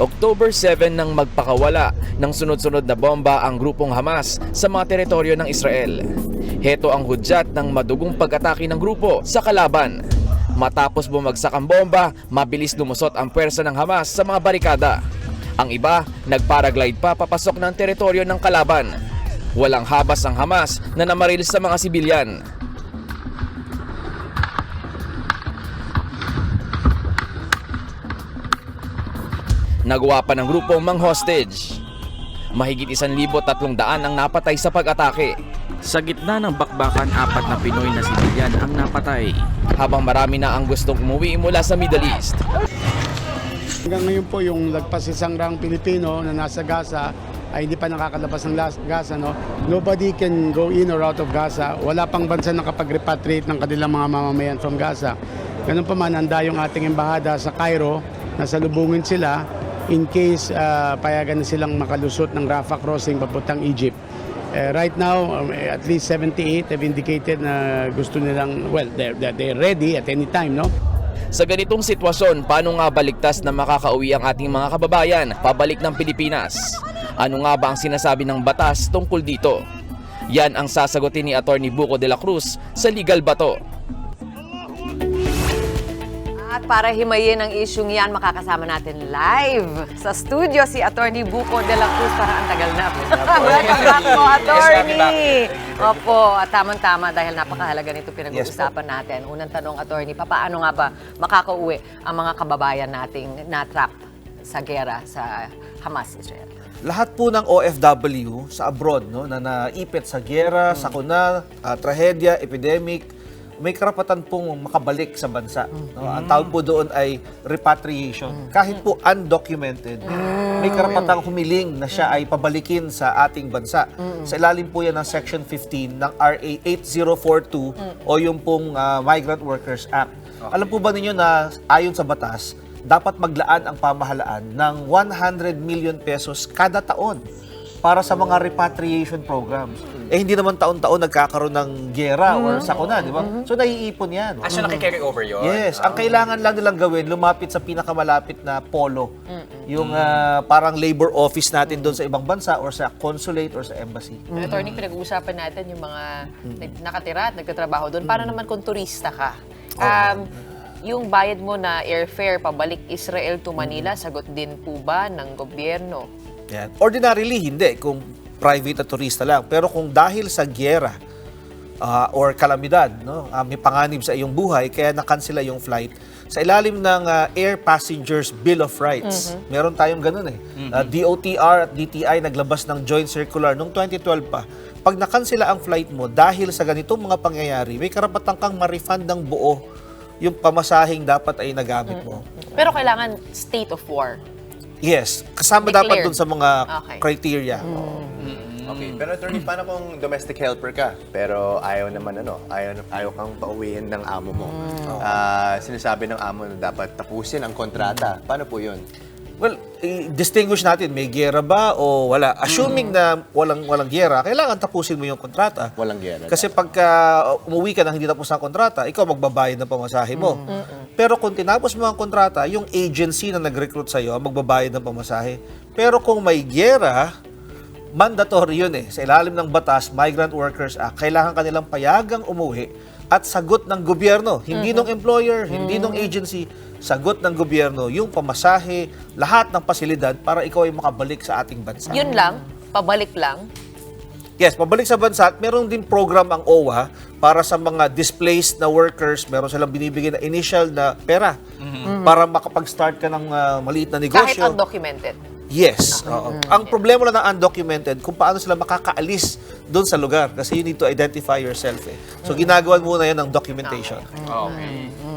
October 7 nang magpakawala ng sunod-sunod na bomba ang grupong Hamas sa mga teritoryo ng Israel. Heto ang hudyat ng madugong pag-atake ng grupo sa kalaban. Matapos bumagsak ang bomba, mabilis lumusot ang pwersa ng Hamas sa mga barikada. Ang iba, nagparaglide pa papasok ng teritoryo ng kalaban. Walang habas ang Hamas na namaril sa mga sibilyan. Nagawa pa ng grupo mang hostage. Mahigit isan libo tatlong daan ang napatay sa pag-atake. Sa gitna ng bakbakan, apat na Pinoy na sibilyan ang napatay. Habang marami na ang gustong umuwi mula sa Middle East. Hanggang ngayon po yung lagpas isang rang Pilipino na nasa Gaza ay hindi pa nakakalabas ng Gaza. No? Nobody can go in or out of Gaza. Wala pang bansa nakapag-repatriate ng kanilang mga mamamayan from Gaza. Ganun pa man, handa yung ating embahada sa Cairo na salubungin sila in case ah, payagan na silang makalusot ng Rafah crossing papuntang Egypt. Eh, right now, um, eh, at least 78 have indicated na gusto nilang, well, they're they're ready at any time, no? Sa ganitong sitwasyon, paano nga baligtas na makakauwi ang ating mga kababayan pabalik ng Pilipinas? Ano nga ba ang sinasabi ng batas tungkol dito? Yan ang sasagutin ni Attorney Buco de la Cruz sa Legal Bato. At para himayin ang isyong yan, makakasama natin live sa studio si Attorney Buco de la Cruz. Parang ang tagal na. Back Attorney! Opo, at tamang-tama dahil napakahalaga nito pinag-uusapan natin. Unang tanong, Attorney, paano nga ba makakauwi ang mga kababayan nating na-trap sa gera sa Hamas, Israel? lahat po ng OFW sa abroad no na naipit sa giyera, sakuna, ah, trahedya, epidemic, may karapatan pong makabalik sa bansa. No? Ang tawag po doon ay repatriation. Kahit po undocumented, may karapatang humiling na siya ay pabalikin sa ating bansa. Sa ilalim po yan ng Section 15 ng RA 8042 o yung pong ah, Migrant Workers Act. Alam po ba ninyo na ayon sa batas, dapat maglaan ang pamahalaan ng 100 million pesos kada taon para sa mga repatriation programs. Eh hindi naman taon-taon nagkakaroon ng gera or sakuna, di ba? So naiipon 'yan. Ah, so nakikarry over yun? Yes, ang kailangan lang nilang gawin, lumapit sa pinakamalapit na polo. Yung ah, parang labor office natin doon sa ibang bansa or sa consulate or sa embassy. Attorney, pinag-uusapan natin yung mga nag- nakatira at nagtatrabaho doon. Para naman kung turista ka, um, yung bayad mo na airfare pabalik Israel to Manila, sagot din po ba ng gobyerno? Yan. Ordinarily, hindi. Kung private at turista lang. Pero kung dahil sa gyera ah, or kalamidad, no, ah, may panganib sa iyong buhay, kaya nakansela yung flight, sa ilalim ng ah, Air Passengers Bill of Rights, meron tayong ganun eh. Ah, DOTR at DTI naglabas ng joint circular noong 2012 pa. Pag nakansela ang flight mo dahil sa ganitong mga pangyayari, may karapatan kang ma-refund ng buo yung pamasahing dapat ay nagamit mo. Pero kailangan state of war. Yes, kasama Declared. dapat dun sa mga Okay. criteria. Okay, pero attorney, paano kung domestic helper ka, pero ayaw naman ano, ayaw, ayaw kang pauwiin ng amo mo. Ah, sinasabi ng amo na dapat tapusin ang kontrata. Paano po yun? Well, i-distinguish natin, may gera ba o wala. Assuming na walang walang gera, kailangan tapusin mo yung kontrata. Walang gera. Kasi pagka umuwi ka nang hindi tapos ang kontrata, ikaw magbabayad ng pamasahe mo. Pero kung tinapos mo ang kontrata, yung agency na nag-recruit sa'yo ang magbabayad ng pamasahe. Pero kung may gera, mandatory yun eh. Sa ilalim ng batas, Migrant Workers Act, kailangan kanilang payagang umuwi at sagot ng gobyerno, hindi ng employer, hindi ng agency, sagot ng gobyerno yung pamasahe, lahat ng pasilidad para ikaw ay makabalik sa ating bansa. Yun lang, pabalik lang. Yes, pabalik sa bansa at meron din program ang OWA para sa mga displaced na workers. Meron silang binibigyan na initial na pera para makapag-start ka ng ah, maliit na Kahit negosyo. undocumented. Yes. oo. Ang problema lang ng undocumented, kung paano sila makakaalis doon sa lugar. Kasi you need to identify yourself eh. So ginagawan muna yan ng documentation. Okay. Mm,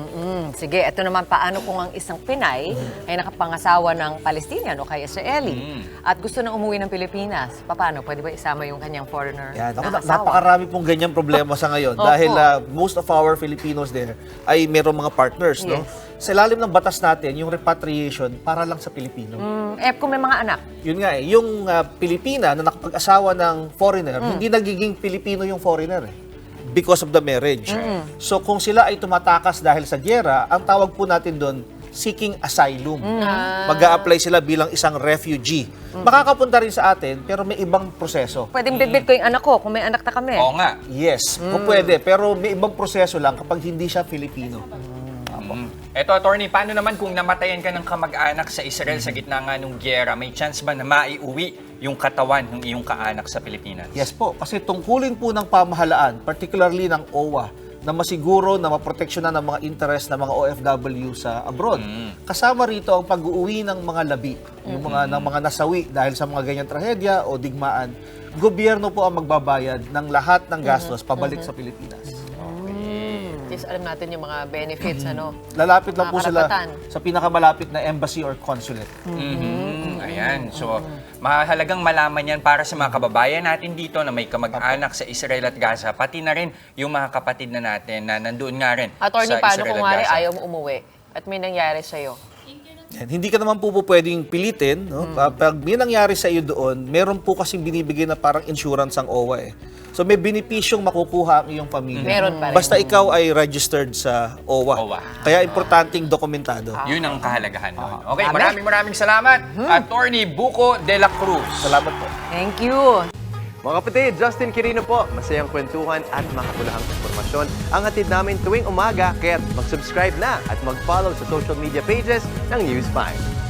sige, ito naman paano kung ang isang Pinay ay nakapangasawa ng Palestinian o kay Israeli at gusto na umuwi ng Pilipinas. Paano? Pwede ba isama yung kanyang foreigner Yan. Ako, na na, asawa? napakarami pong ganyan problema sa ngayon. Opo. dahil ah, most of our Filipinos there ay meron mga partners. No? Yes. Sa ilalim ng batas natin, yung repatriation para lang sa Pilipino. Mm, eh, kung may mga anak. Yun nga eh, yung ah, Pilipina na nakapag-asawa ng foreigner, hindi nagiging Pilipino yung foreigner eh. Because of the marriage. So kung sila ay tumatakas dahil sa gyera, ang tawag po natin doon, seeking asylum. mag apply sila bilang isang refugee. Makakapunta rin sa atin, pero may ibang proseso. Pwedeng bitbit ko yung anak ko kung may anak na kami. Oo nga. Yes, kung pwede, pero may ibang proseso lang kapag hindi siya Filipino. Mm. Eto, attorney, paano naman kung namatayan ka ng kamag-anak sa Israel sa gitna nga ng gyera, may chance ba na maiuwi yung katawan ng iyong kaanak sa Pilipinas? Yes po, kasi tungkulin po ng pamahalaan, particularly ng OWA, na masiguro na maproteksyonan ng mga interest ng mga OFW sa abroad. Kasama rito ang pag-uwi ng mga labi, yung mga ng mga nasawi dahil sa mga ganyang trahedya o digmaan. Gobyerno po ang magbabayad ng lahat ng gastos pabalik sa Pilipinas. Least alam natin yung mga benefits, ano. Lalapit lang po Mga sila karapatan. sa pinakamalapit na embassy or consulate. Mhm. Ayan. So, mahalagang malaman yan para sa mga kababayan natin dito na may kamag-anak sa Israel at Gaza, pati na rin yung mga kapatid na natin na nandoon nga rin Attorney, sa paano Israel kung at wari Gaza. ayaw mo umuwi at may nangyari sa'yo? Yan. Hindi ka naman po po pwedeng pilitin. No? Pa- Pag may nangyari sa iyo doon, meron po kasing binibigay na parang insurance ang OWA eh. So may benepisyong makukuha ang iyong pamilya. Meron pa rin. Basta ikaw ay registered sa OWA. OWA. Kaya importanteng dokumentado. Yun ang kahalagahan doon. Okay, maraming maraming salamat. Attorney Buco de la Cruz. Salamat po. Thank you. Mga kapatid, Justin Quirino po. Masayang kwentuhan at makapulahang informasyon ang hatid namin tuwing umaga. Kaya mag-subscribe na at mag-follow sa social media pages ng News 5.